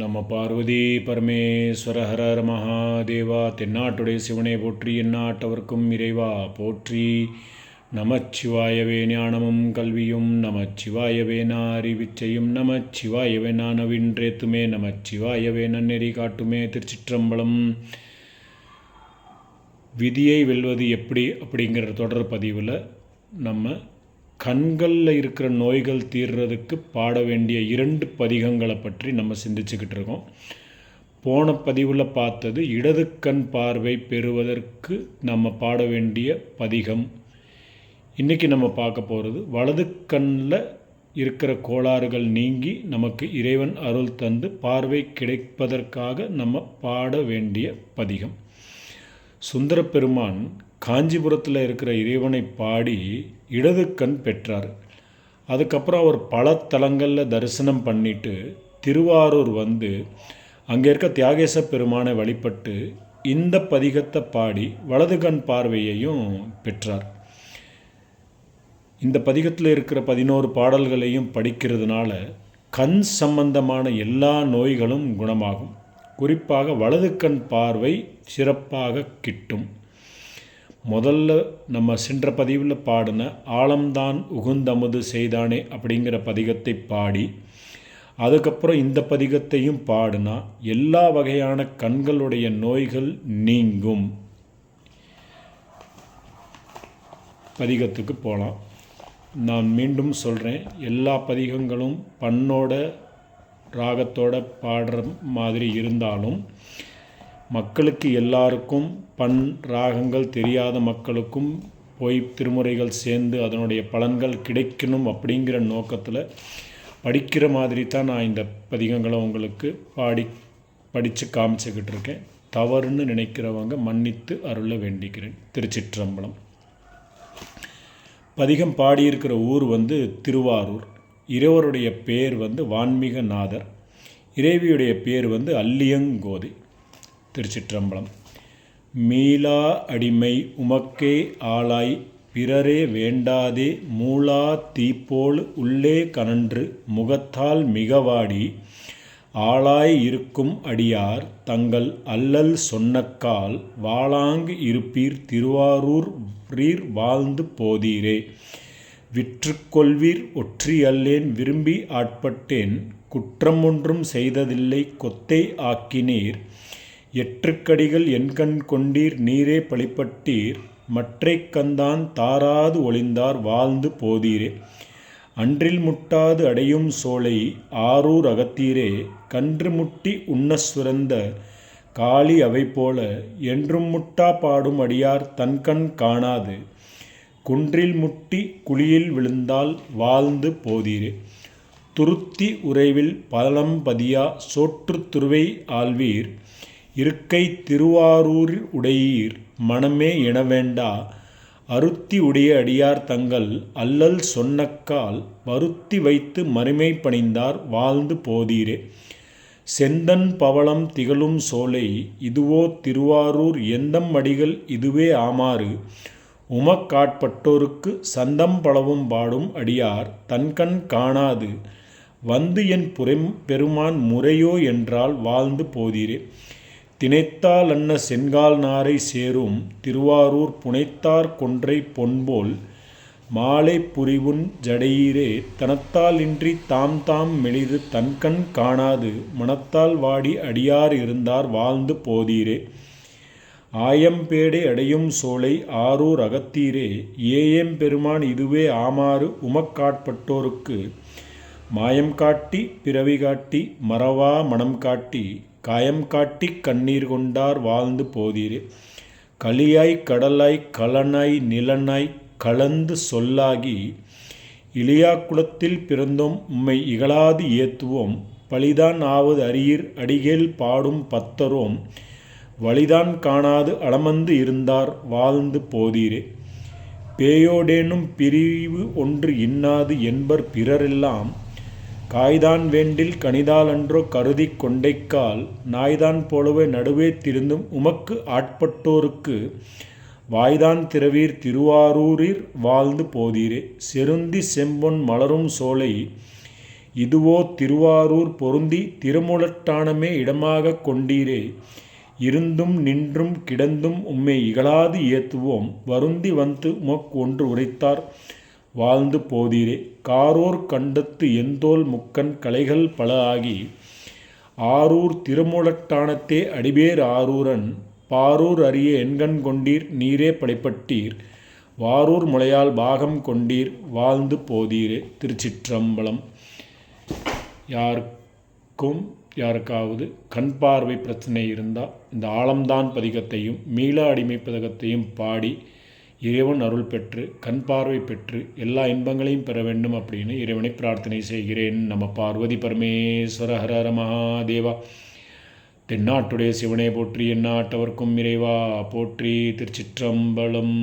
நம பார்வதி பரமேஸ்வர ஹரர் மகாதேவா தென்னாட்டுடைய சிவனை போற்றி எந்நாட்டவர்க்கும் இறைவா போற்றி. நமச்சிவாயவே ஞானமும் கல்வியும் நமச்சிவாயவே அறிவிச்சையும் நமச்சிவாயவே நானவின்றேத்துமே நமச்சிவாயவே நன்னெறி காட்டுமே திருச்சிற்றம்பலம். விதியை வெல்வது எப்படி அப்படிங்கிற தொடர் பதிவில் நம்ம கண்களில் இருக்கிற நோய்கள் தீர்றதுக்கு பாட வேண்டிய இரண்டு பதிகங்களை பற்றி நம்ம சிந்திச்சுக்கிட்டு இருக்கோம். போன பதிவில் பார்த்தது இடது கண் பார்வை பெறுவதற்கு நம்ம பாட வேண்டிய பதிகம். இன்றைக்கி நம்ம பார்க்க போகிறது வலது கண்ணில் இருக்கிற கோளாறுகள் நீங்கி நமக்கு இறைவன் அருள் தந்து பார்வை கிடைப்பதற்காக நம்ம பாட வேண்டிய பதிகம். சுந்தர பெருமான் காஞ்சிபுரத்தில் இருக்கிற இறைவனை பாடி இடது கண் பெற்றார். அதுக்கப்புறம் அவர் பல தலங்களில் தரிசனம் பண்ணிட்டு திருவாரூர் வந்து அங்கே இருக்க தியாகேச பெருமானை வழிபட்டு இந்த பதிகத்தை பாடி வலது கண் பார்வையையும் பெற்றார். இந்த பதிகத்தில் இருக்கிற பதினோரு பாடல்களையும் படிக்கிறதுனால கண் சம்பந்தமான எல்லா நோய்களும் குணமாகும். குறிப்பாக வலது கண் பார்வை சிறப்பாக கிட்டும். முதல்ல நம்ம சென்ற பதிவில் பாடின ஆழம்தான் உகுந்தமுது செய்தானே அப்படிங்கிற பதிகத்தை பாடி அதுக்கப்புறம் இந்த பதிகத்தையும் பாடினா எல்லா வகையான கண்களுடைய நோய்கள் நீங்கும். பதிகத்துக்கு போகலாம் நான் மீண்டும் சொல்கிறேன் எல்லா பதிகங்களும் பண்ணோட ராகத்தோட பாடுற மாதிரி இருந்தாலும் மக்களுக்கு எல்லாருக்கும் பண் ராகங்கள் தெரியாத மக்களுக்கும் போய் திருமுறைகள் சேர்ந்து அதனுடைய பலன்கள் கிடைக்கணும் அப்படிங்கிற நோக்கத்தில் படிக்கிற மாதிரி தான் நான் இந்த பதிகங்களை உங்களுக்கு பாடி படித்து காமிச்சுக்கிட்டு இருக்கேன். தவறுன்னு நினைக்கிறவங்க மன்னித்து அருள வேண்டிக்கிறேன். திருச்சிற்றம்பலம். பதிகம் பாடியிருக்கிற ஊர் வந்து திருவாரூர். இறைவருடைய பேர் வந்து வான்மீக நாதர் இறைவியுடைய பேர் வந்து அல்லியங்கோதை திருச்சிற்றம்பலம். மீளா அடிமை உமக்கே ஆளாய் பிறரே வேண்டாதே மூளா தீப்போல் உள்ளே கனன்று முகத்தால் மிகவாடி ஆளாய் இருக்கும் அடியார் தங்கள் அல்லல் சொன்னக்கால் வாளாங்கு இருப்பீர் திருவாரூர் ரீர் வாழ்ந்து போதீரே. விற்றுக்கொள்வீர் ஒற்றி அல்லேன் விரும்பி ஆட்பட்டேன் குற்றம் ஒன்றும் செய்ததில்லை கொத்தை ஆக்கினீர். எற்றுக்கடிகள் என்கண் கொண்டீர் நீரே பழிப்பட்டீர் மற்றை கந்தான் தாராது ஒளிந்தார் வாழ்ந்து போதீரே. அன்றில் முட்டாது அடையும் சோலை ஆரூர் அகத்தீரே. கன்று முட்டி உண்ண சுரந்த காளி அவை போல என்றும் முட்டா பாடும் அடியார் தன்கண் காணாது. குன்றில் முட்டி குழியில் விழுந்தால் வாழ்ந்து போதீரே. துருத்தி உறைவில் பலம்பதியா சோற்று துருவை ஆழ்வீர் இருக்கை திருவாரூர் உடையீர். மனமே எனவேண்டா அருத்தி உடைய அடியார் தங்கள் அல்லல் சொன்னக்கால் வருத்தி வைத்து மறுமை பணிந்தார் வாழ்ந்து போதீரே. செந்தன் பவளம் திகழும் சோலை இதுவோ திருவாரூர் எந்தம் அடிகள் இதுவே ஆமாறு. உமக்காட்பட்டோருக்கு சந்தம் பளவும் பாடும் அடியார் தன்கண் காணாது. வந்து என் புறம் பெருமான் முறையோ என்றால் வாழ்ந்து போதீரே. திணைத்தால் அன்ன செங்கால் நாரை சேரும் திருவாரூர் புனைத்தார் கொன்றை பொன்போல் மாலை புரிவுன் ஜடையீரே. தனத்தால் இன்றி தாம் தாம் மெளிது தன்கண் காணாது மனத்தால் வாடி அடியார் இருந்தார் வாழ்ந்து போதீரே. ஆயம்பேடை அடையும் சோலை ஆரூர் அகத்தீரே. ஏஎம் பெருமான் இதுவே ஆமாறு உமக்காட்பட்டோருக்கு மாயம் காட்டி பிறவி காட்டி மறவா மனம் காட்டி காயம் காட்டி கண்ணீர் கொண்டார் வாழ்ந்து போதீரே. களியாய் கடலாய் கலனாய் நிலனாய் கலந்து சொல்லாகி இளியா குலத்தில் பிறந்தோம் உம்மை இகழாது ஏத்துவோம். பழிதான் ஆவது அரியர் அடிகேல் பாடும் பத்தரோம். வழிதான் காணாது அளமந்து இருந்தார் வாழ்ந்து போதீரே. பேயோடேனும் பிரிவு ஒன்று இன்னாது என்பர் பிறரெல்லாம் காய்தான் வேண்டில் கனிதாலன்றோ கருதி கொண்டைக்கால் நாய்தான் போலவே நடுவே திருந்தும் உமக்கு ஆட்பட்டோருக்கு வாய்தான் திரவீர் திருவாரூரில் வாழ்ந்து போதீரே. செருந்தி செம்பொன் மலரும் சோலை இதுவோ திருவாரூர் பொருந்தி திருமுலட்டானமே இடமாக கொண்டீரே. இருந்தும் நின்றும் கிடந்தும் உம்மை இகழாது ஏத்துவோம் வருந்தி வந்து உமக்கு ஒன்று உரைத்தார். வாழ்ந்து போதீரே. காரோர் கண்டத்து எந்தோல் முக்கன் கலைகள் பல ஆகி ஆரூர் திருமூலட்டானத்தே அடிபேர் ஆரூரன் பாரூர் அரிய எண்கண் கொண்டீர் நீரே படைப்பட்டீர். வாரூர் முளையால் பாகம் கொண்டீர் வாழ்ந்து போதீரே. திருச்சிற்றம்பலம். யாருக்கும் யாருக்காவது கண் பார்வை பிரச்சனை இருந்தால் இந்த ஆழம்தான் பதிகத்தையும் மீளா அடிமை பதகத்தையும் பாடி இறைவன் அருள் பெற்று கண் பார்வை பெற்று எல்லா இன்பங்களையும் பெற வேண்டும் அப்படின்னு இறைவனை பிரார்த்தனை செய்கிறேன். நம்ம பார்வதி பரமேஸ்வர ஹரஹர மகாதேவா. தென்னாட்டுடைய சிவனை போற்றி எந்நாட்டவர்க்கும் இறைவா போற்றி திருச்சிற்றம்பலம்.